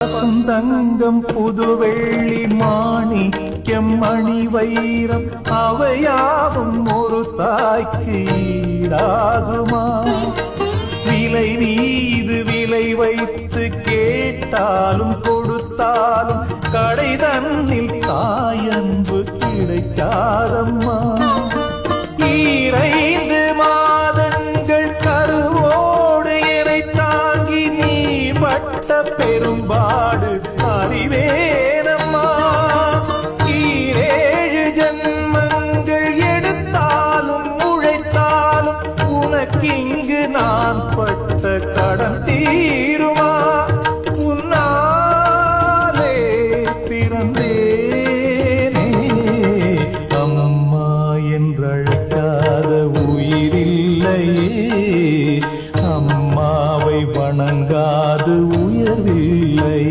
சொந்தங்கம் புது வெள்ளி மாணிக்கம் மணி வைரம் அவையாவும் ஒரு தாய்க்கு ஈடாகுமா? விலை மீது விலை வைத்து கேட்டாலும் கொடுத்தாலும் கடை தன்னில் பட்ட பெரும்பாடு அறிவேனம்மா. ஈரேழு ஜன்மங்கள் எடுத்தாலும் உழைத்தாலும் உனக்கு இங்கு நான் பட்ட கடன் தீருமா? உன்னாலே பிறந்தேனே. உயிரில்லையே. வணங்காது உயர்வில்லை.